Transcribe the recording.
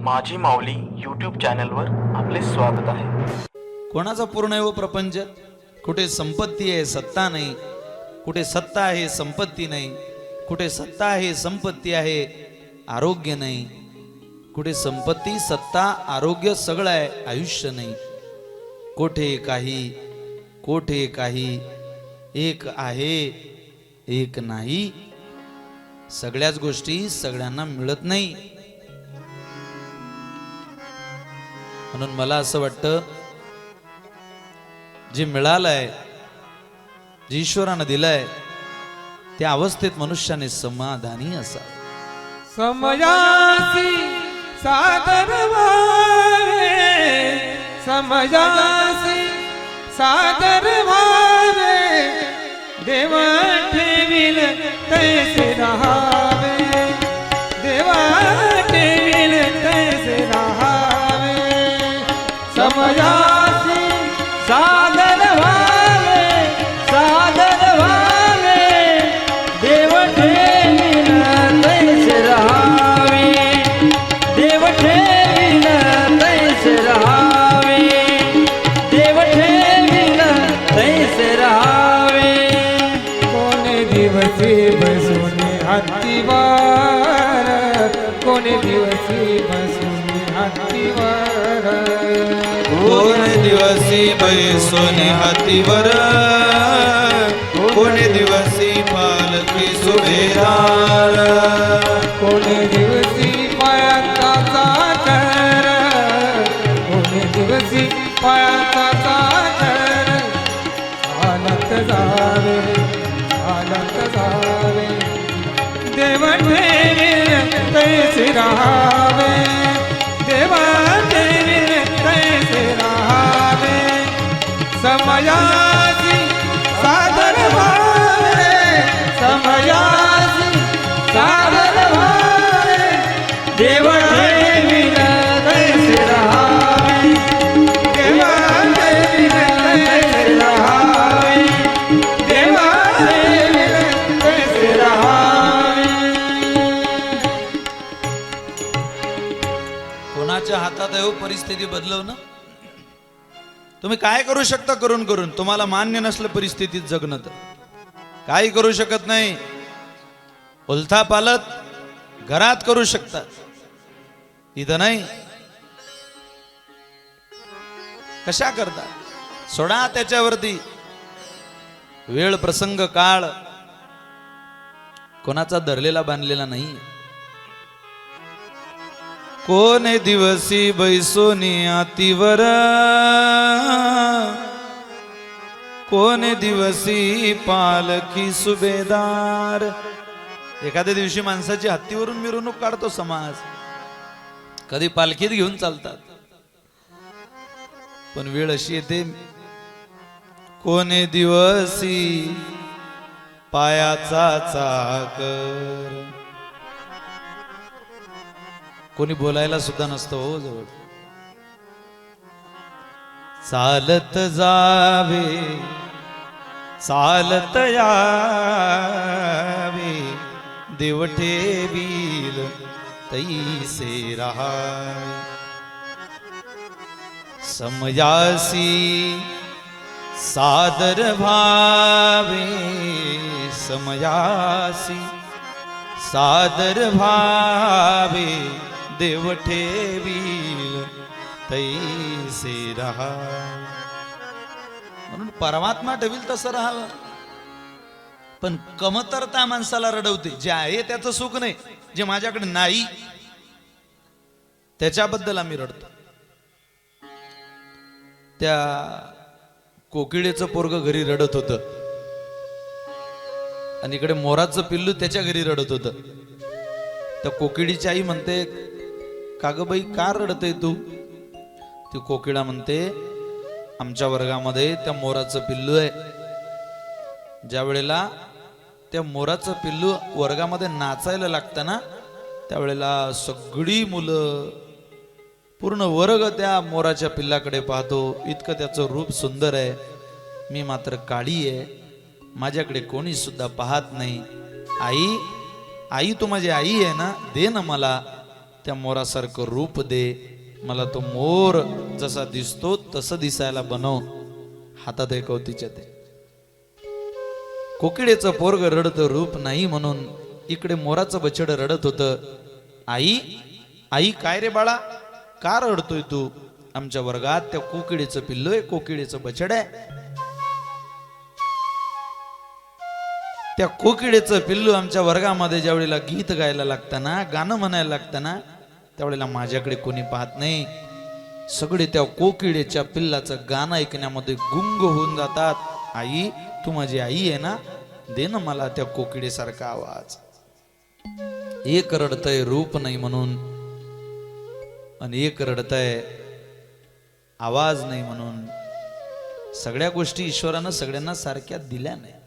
माझी माऊली यूट्यूब चॅनलवर आपले स्वागत आहे. कोणाचा पूर्ण आहे हो प्रपंच? कुठे संपत्ती आहे सत्ता नाही. कुठे सत्ता आहे संपत्ती नाही. कुठे सत्ता आहे संपत्ती आहे आरोग्य नाही. कुठे संपत्ती सत्ता आरोग्य सगळं आहे आयुष्य नाही. कोठे काही कोठे काही एक आहे एक नाही. सगळ्याच गोष्टी सगळ्यांना मिळत नाही. म्हणून मला असं वाटतं जे मिळालंय जे ईश्वरानं दिलंय त्या अवस्थेत मनुष्याने समाधानी असा समयासी सादर व्हावे समयासी सादर देव ठेवील तैसे राहावे देवा सादर व्हावे सादर व्हावे देव ठेवील तैसे राहावे देव ठेवील तैसे राहावे देव ठेवील तैसे राहावे। कोणे दिवसी बसून हत्तीवर कोणे दिवसी बसून हत्तीवर कोण दिवसी बैसोने हातीवर? कोण दिवसी पालखी सुभेदार? कोणी दिवसी पायाचा चाकर कोणी दिवसी पायाचा चाकर चालत जावे चालत जावे देव ठेवी तैसे राहावे. समयासी सादर समयासी सादर देव कोणाच्या हातात आहे हो परिस्थिती बदलवणं? तुम्ही काय करू शकता करून करून? तुम्हाला मान्य नसलं परिस्थितीत जगणं तर. काही करू शकत नाही. उलथा पालत घरात करू शकता. इथं नाही. कशा करता? सोडा त्याच्यावरती. वेळ प्रसंग काळ. कोणाचा धरलेला बांधलेला नाही कोणे दिवसी बैसोनी आतीवर कोणे दिवसी पालखी सुभेदार एखाद्या दिवशी माणसाची हत्तीवरून मिरवणूक काढतो समाज. कधी पालखीत घेऊन चालतात. पण वेळ अशी येते कोणे दिवसी पायाचा चाकर? कोणी बोलायला सुद्धा नसतं हो जवळ. चालत जावे चालत यावे देवठे बील तैसे रहा समयासी सादर भावे समयासी सादर भावे देव ठेवील तैसे राहा. म्हणून परमात्मा ठेवील तसं राहावं. पण कमतरता माणसाला रडवते. जे आहे त्याचं सुख नाही जे माझ्याकडे नाही त्याच्याबद्दल आम्ही रडतो. त्या कोकिळेचं पोरग घरी रडत होतं. आणि इकडे मोराचं पिल्लू त्याच्या घरी रडत होतं. त्या कोकिळीची आई म्हणते कागबाई का रडते तू? ती कोकिळा म्हणते आमच्या वर्गामध्ये त्या मोराचं पिल्लू आहे. ज्या वेळेला त्या मोराचं पिल्लू वर्गामध्ये नाचायला लागतं ना त्यावेळेला सगळी मुलं पूर्ण वर्ग त्या मोराच्या पिल्लाकडे पाहतो. इतकं त्याचं रूप सुंदर आहे. मी मात्र काळी आहे. माझ्याकडे कोणी सुद्धा पाहत नाही. आई आई तू माझी आई आहे ना? दे ना मला. त्या मोरासारखं रूप दे. मला तो मोर जसा दिसतो तसं दिसायला बनव. हातात एक अवतीच्या ते. कोकिळेचं पोरग रडत रूप नाही म्हणून इकडे मोराचं बछड रडत होतं. आई आई काय रे बाळा? का रडतोय तू? आमच्या वर्गात त्या कोकिळीचं पिल्लो आहे कोकिळीचं बछड आहे. त्या कोकिळेचं पिल्लू आमच्या वर्गामध्ये ज्या वेळेला गीत गायला लागताना गाणं म्हणायला लागताना त्यावेळेला माझ्याकडे कोणी पाहत नाही. सगळे त्या कोकिळेच्या पिल्लाचं गाणं ऐकण्यामध्ये गुंग होऊन जातात. आई तू माझी आई आहे ना? दे ना मला त्या कोकिळेसारखा आवाज. एक रडतय रूप नाही म्हणून आणि एक रडतय आवाज नाही म्हणून. सगळ्या गोष्टी ईश्वरानं सगळ्यांना सारख्या दिल्या नाही.